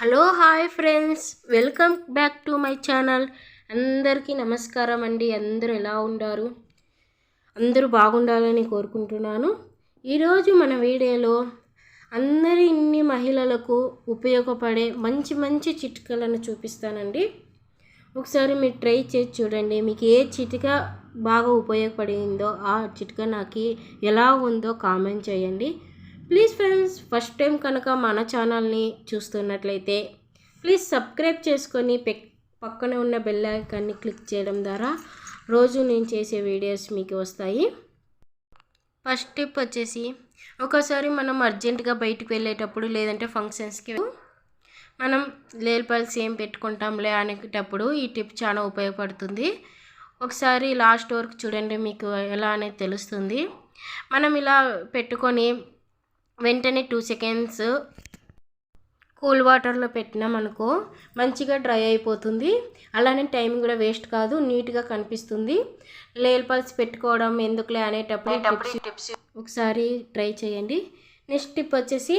Hello hi friends. Welcome back to my channel. అందరికీ నమస్కారం అండి. అందరూ ఎలా ఉండారు? అందరూ బాగుండాలని కోరుకుంటున్నాను. ఈరోజు మన వీడియోలో అందరి ఇన్ని మహిళలకు ఉపయోగపడే మంచి మంచి చిట్కలను చూపిస్తానండి. ఒకసారి మీరు ట్రై చేసి చూడండి. మీకు ఏ చిటిక బాగా ఉపయోగపడిందో ఆ చిట్క నాకు ఎలా ఉందో కామెంట్ చేయండి. ప్లీజ్ ఫ్రెండ్స్ ఫస్ట్ టైం కనుక మన ఛానల్ని చూస్తున్నట్లయితే ప్లీజ్ సబ్స్క్రైబ్ చేసుకొని పక్కనే పక్కన ఉన్న బెల్ ఐకాన్ని క్లిక్ చేయడం ద్వారా రోజు నేను చేసే వీడియోస్ మీకు వస్తాయి. ఫస్ట్ టిప్ వచ్చేసి ఒకసారి మనం అర్జెంటుగా బయటకు వెళ్ళేటప్పుడు లేదంటే ఫంక్షన్స్కి మనం లేల్పల్స్ ఏం పెట్టుకుంటాంలే అనేటప్పుడు ఈ టిప్ చాలా ఉపయోగపడుతుంది. ఒకసారి లాస్ట్ వరకు చూడండి మీకు ఎలా అనేది తెలుస్తుంది. మనం ఇలా పెట్టుకొని వెంటనే టూ సెకండ్స్ కూల్ వాటర్లో పెట్టినామనుకో మంచిగా డ్రై అయిపోతుంది. అలానే టైం కూడా వేస్ట్ కాదు నీట్గా కనిపిస్తుంది. లేల్ పల్స్ పెట్టుకోవడం ఎందుకులే అనేటప్పుడు టిప్స్ ఒకసారి ట్రై చేయండి. నెక్స్ట్ టిప్ వచ్చేసి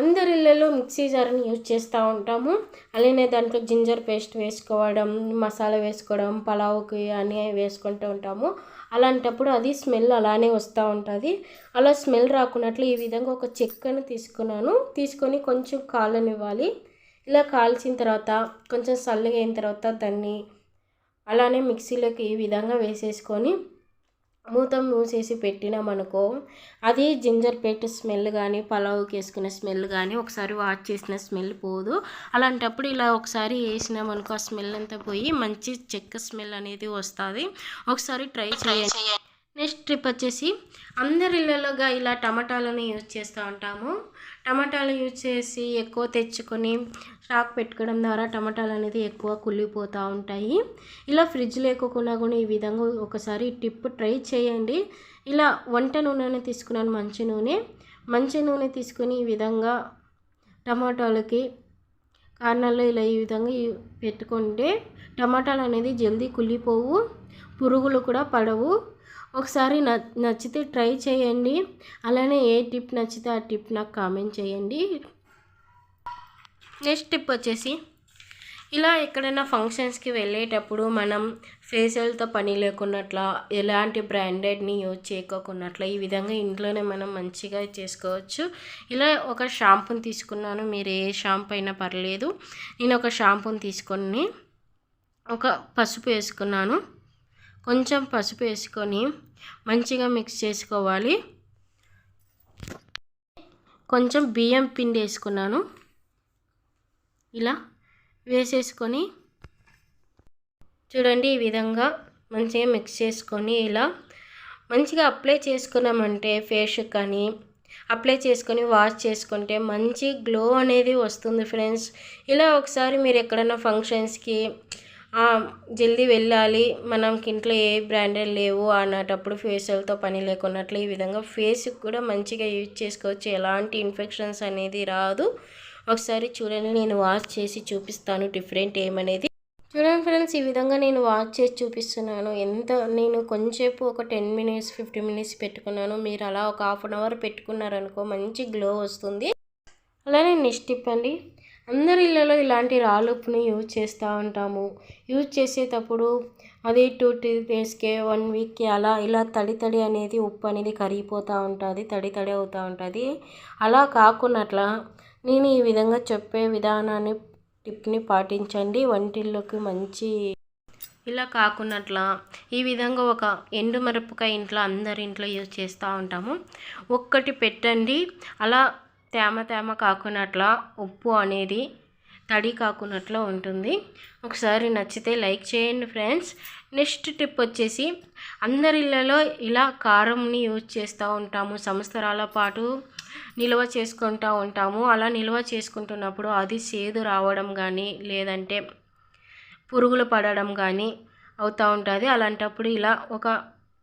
అందరి ఇళ్ళలో మిక్సీ జార్ని యూజ్ చేస్తూ ఉంటాము. అలానే దాంట్లో జింజర్ పేస్ట్ వేసుకోవడం మసాలా వేసుకోవడం పలావుకి అని వేసుకుంటూ ఉంటాము. అలాంటప్పుడు అది స్మెల్ అలానే వస్తూ ఉంటుంది. అలా స్మెల్ రాకున్నట్లు ఈ విధంగా ఒక చెక్కను తీసుకున్నాను. తీసుకొని కొంచెం కాలనివ్వాలి ఇలా కాల్చిన తర్వాత కొంచెం చల్లగా అయిన తర్వాత దాన్ని అలానే మిక్సీలోకి ఈ విధంగా వేసేసుకొని మూత మూసేసి పెట్టినామనుకో అది జింజర్ పెట్టి స్మెల్ కానీ పలావుకి వేసుకునే స్మెల్ కానీ ఒకసారి వాష్ చేసిన స్మెల్ పోదు. అలాంటప్పుడు ఇలా ఒకసారి వేసినామనుకో ఆ స్మెల్ అంతా పోయి మంచి చెక్క స్మెల్ అనేది వస్తుంది. ఒకసారి ట్రై చేయండి. నెక్స్ట్ ట్రిప్ వచ్చేసి అందరి ఇళ్ళలోగా ఇలా టమాటాలను యూజ్ చేస్తూ ఉంటాము. టమాటాలు యూజ్ చేసి ఎక్కువ తెచ్చుకొని స్టాక్ పెట్టుకోవడం ద్వారా టమాటాలు అనేది ఎక్కువ కుళ్ళిపోతూ ఉంటాయి. ఇలా ఫ్రిడ్జ్ లేకోకుండా కూడా ఈ విధంగా ఒకసారి టిప్ ట్రై చేయండి. ఇలా వంట నూనె తీసుకున్నాను మంచి నూనె. మంచి నూనె తీసుకొని ఈ విధంగా టమాటాలకి కార్నర్లో ఇలా ఈ విధంగా పెట్టుకుంటే టమాటాలు అనేది జల్దీ కుళ్ళిపోవు పురుగులు కూడా పడవు. ఒకసారి న నచ్చితే ట్రై చేయండి. అలానే ఏ టిప్ నచ్చితే ఆ టిప్ నాకు కామెంట్ చేయండి. నెక్స్ట్ టిప్ వచ్చేసి ఇలా ఎక్కడైనా ఫంక్షన్స్కి వెళ్ళేటప్పుడు మనం ఫేషియల్తో పని లేకున్నట్ల ఎలాంటి బ్రాండెడ్ని యూజ్ చేయకోకున్నట్లా ఈ విధంగా ఇంట్లోనే మనం మంచిగా చేసుకోవచ్చు. ఇలా ఒక షాంపూని తీసుకున్నాను. మీరు ఏ షాంపూ అయినా పర్లేదు. నేను ఒక షాంపూని తీసుకొని ఒక పసుపు వేసుకున్నాను. కొంచెం పసుపు వేసుకొని మంచిగా మిక్స్ చేసుకోవాలి. కొంచెం బియ్యం పిండి వేసుకున్నాను. ఇలా వేసేసుకొని చూడండి ఈ విధంగా మంచిగా మిక్స్ చేసుకొని ఇలా మంచిగా అప్లై చేసుకున్నామంటే ఫేస్ కానీ అప్లై చేసుకొని వాష్ చేసుకుంటే మంచి గ్లో అనేది వస్తుంది ఫ్రెండ్స్ ఇలా ఒకసారి మీరు ఎక్కడైనా ఫంక్షన్స్కి జల్దీ వెళ్ళాలి. మనకి ఇంట్లో ఏ బ్రాండెడ్ లేవు అన్నటప్పుడు ఫేషియల్తో పని లేకున్నట్లు ఈ విధంగా ఫేస్కి కూడా మంచిగా యూజ్ చేసుకోవచ్చు. ఎలాంటి ఇన్ఫెక్షన్స్ అనేది రాదు. ఒకసారి చూడండి నేను వాష్ చేసి చూపిస్తాను డిఫరెంట్ ఏమనేది. చూడండి ఫ్రెండ్స్ ఈ విధంగా నేను వాష్ చేసి చూపిస్తున్నాను. ఎంత నేను కొంచెంసేపు ఒక టెన్ మినిట్స్ ఫిఫ్టీన్ మినిట్స్ పెట్టుకున్నాను. మీరు అలా ఒక హాఫ్ అన్ అవర్ పెట్టుకున్నారనుకో మంచి గ్లో వస్తుంది. అలానే నెక్స్ట్ టిప్ అండి. అందరి ఇళ్ళలో ఇలాంటి రాళ్ళుప్పుని యూజ్ చేస్తూ ఉంటాము. యూజ్ చేసేటప్పుడు అది టూ త్రీ డేస్కే వన్ వీక్కి అలా ఇలా తడి తడి అనేది ఉప్పు అనేది కరిగిపోతూ ఉంటుంది తడి తడి అవుతూ ఉంటుంది. అలా కాకున్నట్లా నేను ఈ విధంగా చెప్పే విధానాన్ని టిప్ని పాటించండి. వంటిల్లోకి మంచి ఇలా కాకున్నట్లా ఈ విధంగా ఒక ఎండు మిరపకాయ ఇంట్లో అందరి ఇంట్లో యూజ్ చేస్తూ ఉంటాము. ఒక్కటి పెట్టండి. అలా తేమ తేమ కాకున్నట్ల ఉప్పు అనేది తడి కాకున్నట్లు ఉంటుంది. ఒకసారి నచ్చితే లైక్ చేయండి ఫ్రెండ్స్. నెక్స్ట్ టిప్ వచ్చేసి అందరి ఇళ్ళలో ఇలా కారంని యూజ్ చేస్తూ ఉంటాము. సంవత్సరాల పాటు నిల్వ చేసుకుంటూ ఉంటాము. అలా నిల్వ చేసుకుంటున్నప్పుడు అది సేదు రావడం కానీ లేదంటే పురుగులు పడడం కానీ అవుతూ ఉంటుంది. అలాంటప్పుడు ఇలా ఒక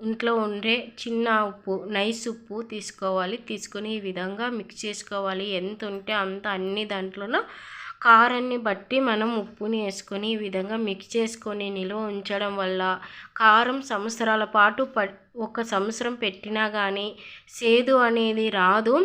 ఇంట్లో ఉండే చిన్న ఉప్పు నైస్ ఉప్పు తీసుకోవాలి. తీసుకొని ఈ విధంగా మిక్స్ చేసుకోవాలి. ఎంత ఉంటే అంత అన్ని దాంట్లోనూ కారాన్ని బట్టి మనం ఉప్పుని వేసుకొని ఈ విధంగా మిక్స్ చేసుకొని నిల్వ ఉంచడం వల్ల కారం సంవత్సరాల పాటు ప ఒక సంవత్సరం పెట్టినా కానీ సేదు అనేది రాదు.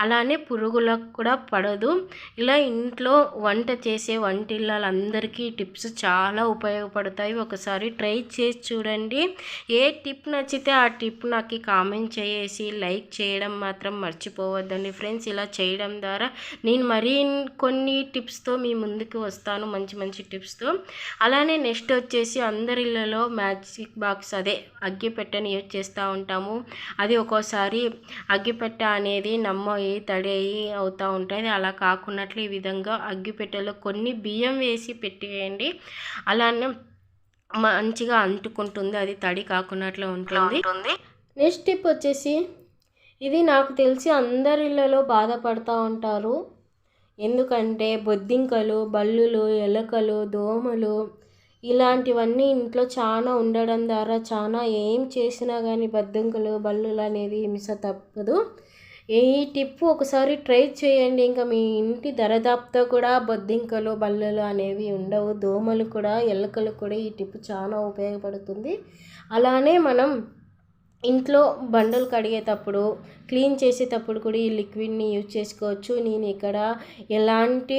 అలానే పురుగులకు కూడా పడదు. ఇలా ఇంట్లో వంట చేసే వంటిళ్ళందరికీ టిప్స్ చాలా ఉపయోగపడతాయి. ఒకసారి ట్రై చేసి చూడండి. ఏ టిప్ నచ్చితే ఆ టిప్ నాకు కామెంట్ చేసి లైక్ చేయడం మాత్రం మర్చిపోవద్దండి. ఫ్రెండ్స్ ఇలా చేయడం ద్వారా నేను మరీ కొన్ని టిప్స్తో మీ ముందుకు వస్తాను. మంచి మంచి టిప్స్తో. అలానే నెక్స్ట్ వచ్చేసి అందరిళ్ళలో మ్యాజిక్ బాక్స్ అదే అగ్గిపెట్టెని యూజ్ చేస్తూ ఉంటాము. అది ఒక్కోసారి అగ్గిపెట్ట అనేది నమ్మయి తడేయి అవుతూ ఉంటుంది అలా కాకున్నట్లు ఈ విధంగా అగ్గిపెట్టెలో కొన్ని బియ్యం వేసి పెట్టేయండి. అలానే మంచిగా అంటుకుంటుంది. అది తడి కాకున్నట్లు ఉంటుంది. నెక్స్ట్ టిప్ వచ్చేసి ఇది నాకు తెలిసి అందరి ఇళ్ళలో బాధపడుతూ ఉంటారు. ఎందుకంటే బొద్దింకలు బల్లులు ఎలకలు దోమలు ఇలాంటివన్నీ ఇంట్లో చాలా ఉండడం ద్వారా చాలా ఏం చేసినా కానీ బొద్దింకలు బల్లులు అనేది హింస తప్పదు ఈ టిప్ ఒకసారి ట్రై చేయండి. ఇంకా మీ ఇంటి దరదాపుతో కూడా బొద్దింకలు బల్లలు అనేవి ఉండవు. దోమలు కూడా ఎలకలు కూడా ఈ టిప్ చాలా ఉపయోగపడుతుంది. అలానే మనం ఇంట్లో బండలు కడిగేటప్పుడు క్లీన్ చేసేటప్పుడు కూడా ఈ లిక్విడ్ని యూజ్ చేసుకోవచ్చు. నేను ఇక్కడ ఎలాంటి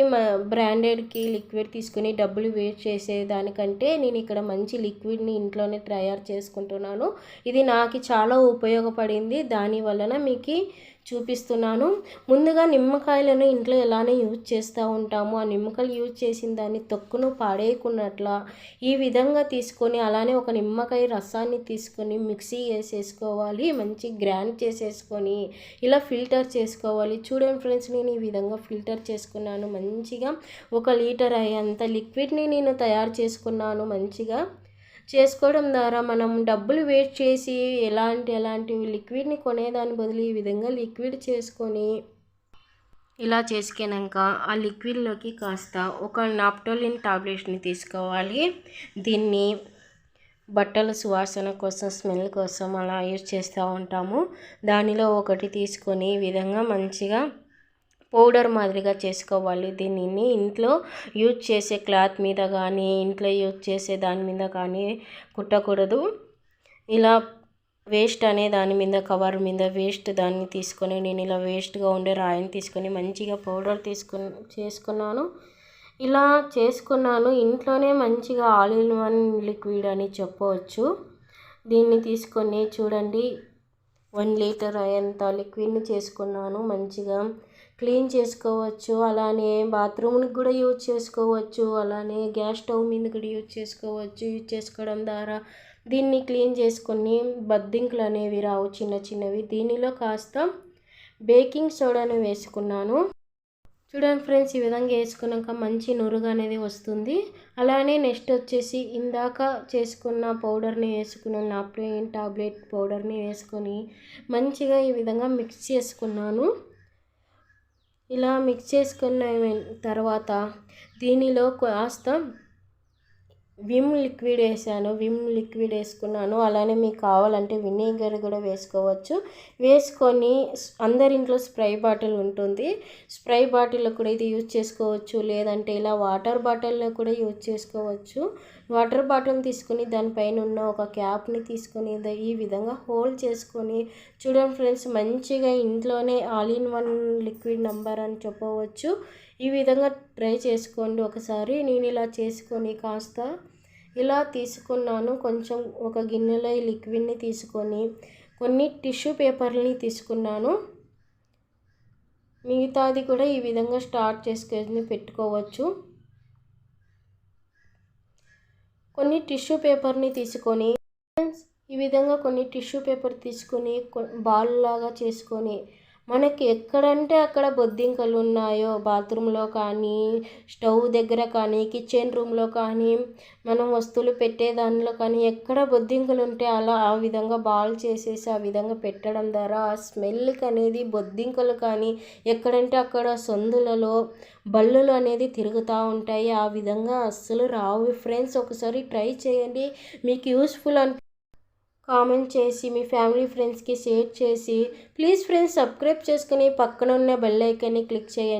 బ్రాండెడ్కి లిక్విడ్ తీసుకుని డబ్బులు వేస్ట్ చేసే దానికంటే నేను ఇక్కడ మంచి లిక్విడ్ని ఇంట్లోనే తయారు చేసుకుంటున్నాను. ఇది నాకు చాలా ఉపయోగపడింది. దాని వలన మీకు చూపిస్తున్నాను. ముందుగా నిమ్మకాయలను ఇంట్లో ఎలానే యూజ్ చేస్తూ ఉంటాము. ఆ నిమ్మకాయలు యూజ్ చేసిన దాన్ని తొక్కును పాడేయకున్నట్ల ఈ విధంగా తీసుకొని అలానే ఒక నిమ్మకాయ రసాన్ని తీసుకొని మిక్సీ వేసేసుకోవాలి. మంచి గ్రైండ్ చేసేసుకొని ఇలా ఫిల్టర్ చేసుకోవాలి. చూడండి ఫ్రెండ్స్ నేను ఈ విధంగా ఫిల్టర్ చేసుకున్నాను. మంచిగా ఒక లీటర్ అయ్యేంత లిక్విడ్ని నేను తయారు చేసుకున్నాను. మంచిగా చేసుకోవడం ద్వారా మనం డబ్బులు వేస్ట్ చేసి ఎలాంటి ఎలాంటి లిక్విడ్ని కొనేదాని బదులు ఈ విధంగా లిక్విడ్ చేసుకొని ఇలా చేసుకున్నాక ఆ లిక్విడ్లోకి కాస్త ఒక నాప్టోలిన్ టాబ్లెట్ని తీసుకోవాలి. దీన్ని బట్టల సువాసన కోసం స్మెల్ కోసం అలా యూజ్ చేస్తూ ఉంటాము. దానిలో ఒకటి తీసుకొని ఈ విధంగా మంచిగా పౌడర్ మాదిరిగా చేసుకోవాలి. దీనిని ఇంట్లో యూజ్ చేసే క్లాత్ మీద కానీ ఇంట్లో యూజ్ చేసే దాని మీద కానీ కుట్టకూడదు. ఇలా వేస్ట్ అనే దాని మీద కవర్ మీద వేస్ట్ దాన్ని తీసుకొని నేను ఇలా వేస్ట్గా ఉండే రాయిని తీసుకొని మంచిగా పౌడర్ తీసుకుని చేసుకున్నాను. ఇలా చేసుకున్నాను. ఇంట్లోనే మంచిగా ఆల్ ఇన్ వన్ లిక్విడ్ అని చెప్పవచ్చు. దీన్ని తీసుకొని చూడండి. వన్ లీటర్ అయ్యేంత లిక్విడ్ని చేసుకున్నాను. మంచిగా క్లీన్ చేసుకోవచ్చు అలానే బాత్రూమ్కి కూడా యూజ్ చేసుకోవచ్చు అలానే గ్యాస్ స్టవ్ మీద కూడా యూజ్ చేసుకోవచ్చు. యూజ్ చేసుకోవడం ద్వారా దీన్ని క్లీన్ చేసుకొని బద్దింకులు అనేవి రావు చిన్న చిన్నవి. దీనిలో కాస్త బేకింగ్ సోడాను వేసుకున్నాను. చూడండి ఫ్రెండ్స్ ఈ విధంగా వేసుకున్నాక మంచి నురుగు అనేది వస్తుంది. అలానే నెక్స్ట్ వచ్చేసి ఇందాక చేసుకున్న పౌడర్ని వేసుకున్న నాప్టోయిన్ టాబ్లెట్ పౌడర్ని వేసుకొని మంచిగా ఈ విధంగా మిక్స్ చేసుకున్నాను. ఇలా మిక్స్ చేసుకున్న తర్వాత దీనిలో కాస్త విమ్ లిక్విడ్ వేసాను విమ్ లిక్విడ్ వేసుకున్నాను. అలానే మీకు కావాలంటే వినేగర్ కూడా వేసుకోవచ్చు. వేసుకొని అందరింట్లో స్ప్రే బాటిల్ ఉంటుంది. స్ప్రే బాటిల్లో కూడా ఇది యూజ్ చేసుకోవచ్చు. లేదంటే ఇలా వాటర్ బాటిల్లో కూడా యూజ్ చేసుకోవచ్చు. వాటర్ బాటిల్ తీసుకుని దానిపైన ఉన్న ఒక క్యాప్ని తీసుకొని ఈ విధంగా హోల్డ్ చేసుకొని చూడండి ఫ్రెండ్స్ మంచిగా ఇంట్లోనే all in one liquid number అని చెప్పవచ్చు. ఈ విధంగా ట్రై చేసుకోండి ఒకసారి. నేను ఇలా చేసుకొని కాస్త ఇలా తీసుకున్నాను. కొంచెం ఒక గిన్నెలో ఈ లిక్విడ్ని తీసుకొని కొన్ని టిష్యూ పేపర్ని తీసుకున్నాను. మిగతాది కూడా ఈ విధంగా స్టార్ట్ చేసుకొని పెట్టుకోవచ్చు. కొన్ని టిష్యూ పేపర్ని తీసుకొని ఈ విధంగా కొన్ని టిష్యూ పేపర్ తీసుకొని బాల్ లాగా చేసుకొని మనకి ఎక్కడంటే అక్కడ బొద్దింకలు ఉన్నాయో బాత్రూంలో కానీ స్టవ్ దగ్గర కానీ కిచెన్ రూమ్లో కానీ మనం వస్తువులు పెట్టే దానిలో కానీ ఎక్కడ బొద్దింకలు ఉంటే అలా ఆ విధంగా బాల్ చేసేసి ఆ విధంగా పెట్టడం ద్వారా ఆ స్మెల్కి అనేది బొద్దింకలు కానీ ఎక్కడంటే అక్కడ సందులలో బల్లులు అనేది తిరుగుతూ ఉంటాయి. ఆ విధంగా అస్సలు రావు. ఫ్రెండ్స్ ఒకసారి ట్రై చేయండి. మీకు యూస్ఫుల్ అని కామెంట్ చేసి మీ ఫ్యామిలీ ఫ్రెండ్స్కి షేర్ చేసి ప్లీజ్ ఫ్రెండ్స్ సబ్స్క్రైబ్ చేసుకుని పక్కన ఉన్న బెల్ ఐకాన్ని క్లిక్ చేయండి.